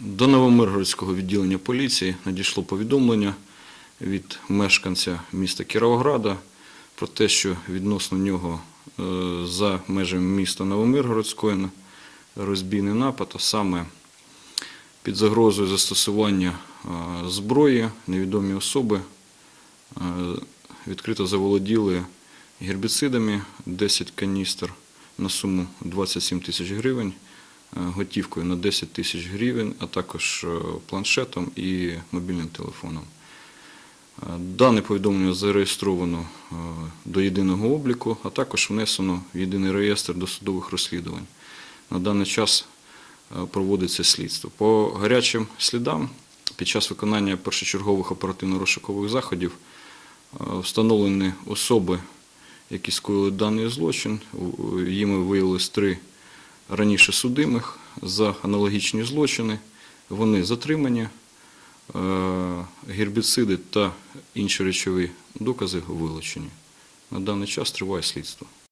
До Новомиргородського відділення поліції надійшло повідомлення від мешканця міста Кіровограда про те, що відносно нього е, за межами міста Новомиргород скоєно розбійний напад, а саме під загрозою застосування е, зброї невідомі особи е, відкрито заволоділи гербіцидами 10 каністр на суму 27 тисяч гривень, готівкою на 10 тисяч гривень, а також е, планшетом і мобільним телефоном. Е, Дане повідомлення зареєстровано е, до єдиного обліку, а також внесено в єдиний реєстр досудових розслідувань. На даний час е, проводиться слідство. По гарячим слідам під час виконання першочергових оперативно-розшукових заходів е, встановлені особи, які скоїли даний злочин. Їми виявилось три раніше судимих за аналогічні злочини. Вони затримані, е, гербіциди та інші речові докази вилучені. На даний час триває слідство.